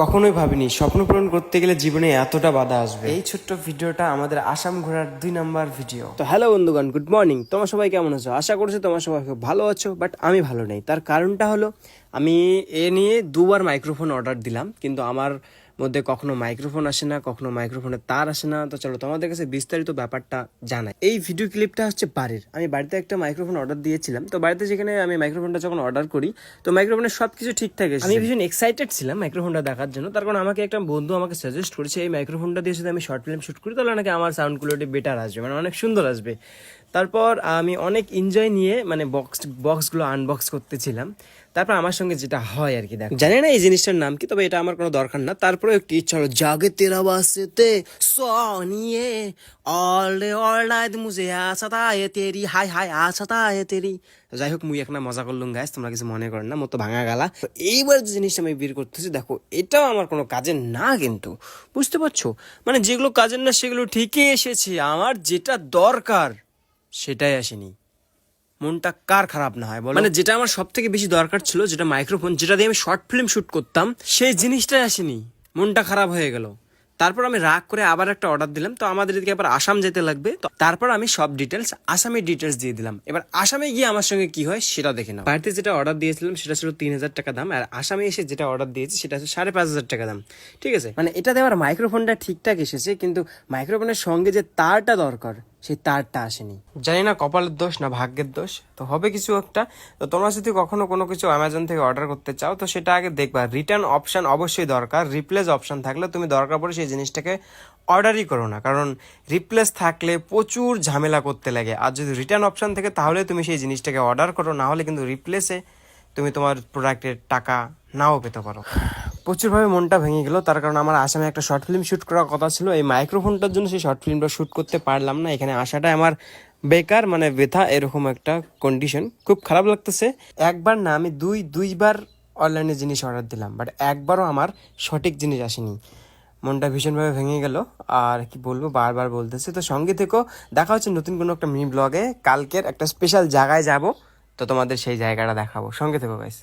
কখনোই ভাবিনি স্বপ্ন পূরণ করতে গেলে জীবনে এতটা বাধা আসবে। এই ছোট্ট ভিডিওটা আমাদের আসাম ঘোরার দুই নাম্বার ভিডিও। তো হ্যালো বন্ধুগণ গুড মর্নিং তোমার সবাই কেমন আছো? আশা করছি তোমার সবাই খুব ভালো আছো বাট আমি ভালো নেই। তার কারণটা হলো আমি এ নিয়ে দুবার মাইক্রোফোন অর্ডার দিলাম কিন্তু আমার মধ্যে কখনো মাইক্রোফোন আসে না, কখনো মাইক্রোফোনের তার আসে না। তো চলো তোমাদের কাছে বিস্তারিত ব্যাপারটা জানাই। এই ভিডিও ক্লিপটা হচ্ছে বাড়ির। আমি বাড়িতে একটা মাইক্রোফোন অর্ডার দিয়েছিলাম। তো বাড়িতে যেখানে আমি মাইক্রোফোনটা যখন অর্ডার করি, তো মাইক্রোফোনের সব কিছু ঠিক থাকে আমি ভীষণ এক্সাইটেড ছিলাম মাইক্রোফোনটা দেখার জন্য। তার কারণ আমাকে একটা বন্ধু আমাকে সাজেস্ট করেছে, এই মাইক্রোফোনটা দিয়ে যদি আমি শর্ট ফিল্ম শুট করি, তাহলে নাকি আমার সাউন্ড কোয়ালিটি বেটার আসবে। মানে অনেক সুন্দর আসবে। তারপর আমি অনেক এনজয় নিয়ে মানে বক্স বক্সগুলো আনবক্স করতেছিলাম। তারপর আমার সঙ্গে যেটা হয় আর কি, দেখো। জানি না এই জিনিসটার নাম কি, তবে এটা আমার কোনো দরকার না। তারপরে একটি ইচ্ছা হলো, জাগে তেরা বাসতে সোনিয়ে অল ডে অল নাইট মুঝে আসাতা এ তেরি হাই হাই আসাতা এ তেরি। যাই হোক, মুই একটা মজা করলুম গাইস তোমরা কিছু মনে করেন না মতো ভাঙা গালা। এইবার যে জিনিসটা আমি বের করতেছি, দেখো, এটাও আমার কোনো কাজের না কিন্তু, বুঝতে পারছ? মানে যেগুলো কাজের না, সেগুলো ঠিকই এসেছে, আমার যেটা দরকার। সেটাই আসেনি। মনটা কার খারাপ না হয় বলো? মানে যেটা আমার সব থেকে বেশি দরকার ছিল যেটা মাইক্রোফোন যেটা দিয়ে আমি শর্ট ফিল্ম শুট করতাম সেই জিনিসটাই আসেনি। মনটা খারাপ হয়ে গেল। তারপর আমি রাগ করে আবার একটা অর্ডার দিলাম তো আমাদের এদিকে আবার আসাম যেতে লাগবে। তো তারপর আমি সব ডিটেলস আসামের ডিটেলস দিয়ে দিলাম। এবার আসামে গিয়ে আমার সঙ্গে কি হয় সেটা দেখে নাও। বাড়িতে যেটা অর্ডার দিয়েছিলাম সেটা ছিল তিন হাজার টাকা দাম আর আসামে এসে যেটা অর্ডার দিয়েছি সেটা হচ্ছে সাড়ে পাঁচ হাজার টাকা দাম। ঠিক আছে? মানে এটা দেওয়ার মাইক্রোফোনটা ঠিকঠাক এসেছে কিন্তু মাইক্রোফোনের সঙ্গে যে তারটা দরকার সেই তারটা আসেনি। জানি না কপালের দোষ না ভাগ্যের দোষ, তো হবে কিছু একটা। তো তোমরা যদি কখনো কোনো কিছু অ্যামাজন থেকে অর্ডার করতে চাও, তো সেটা আগে দেখবা। রিটার্ন অপশান অবশ্যই দরকার। রিপ্লেস অপশন থাকলে তুমি দরকার পড়ে সেই জিনিসটাকে অর্ডারই করো না। কারণ রিপ্লেস থাকলে প্রচুর ঝামেলা করতে লাগে। আর যদি রিটার্ন অপশান থাকে, তাহলে তুমি সেই জিনিসটাকে অর্ডার করো। না হলে কিন্তু রিপ্লেসে তুমি তোমার প্রোডাক্টের টাকা নাও পেতে পারো। প্রচুরভাবে মনটা ভেঙে গেল। তার কারণ আমার আসামে একটা শর্ট ফিল্ম শ্যুট করার কথা ছিল। এই মাইক্রোফোনটার জন্য সেই শর্ট ফিল্মটা শ্যুট করতে পারলাম না। এখানে আসাটা আমার বেকার মানে ব্যথা এরকম একটা কন্ডিশন খুব খারাপ লাগতেছে। একবার না, আমি দুই, দুইবার অনলাইনে জিনিস অর্ডার দিলাম বাট একবারও আমার সঠিক জিনিস আসেনি। মনটা ভীষণভাবে ভেঙে গেল। আর কি বলব, বারবার বলতেছে। তো সঙ্গে থেকেও দেখা হচ্ছে নতুন কোনো একটা মিনি ব্লগে কালকের একটা স্পেশাল জায়গায় যাব। তো তোমাদের সেই জায়গাটা দেখাবো। সঙ্গে থেকো গাইস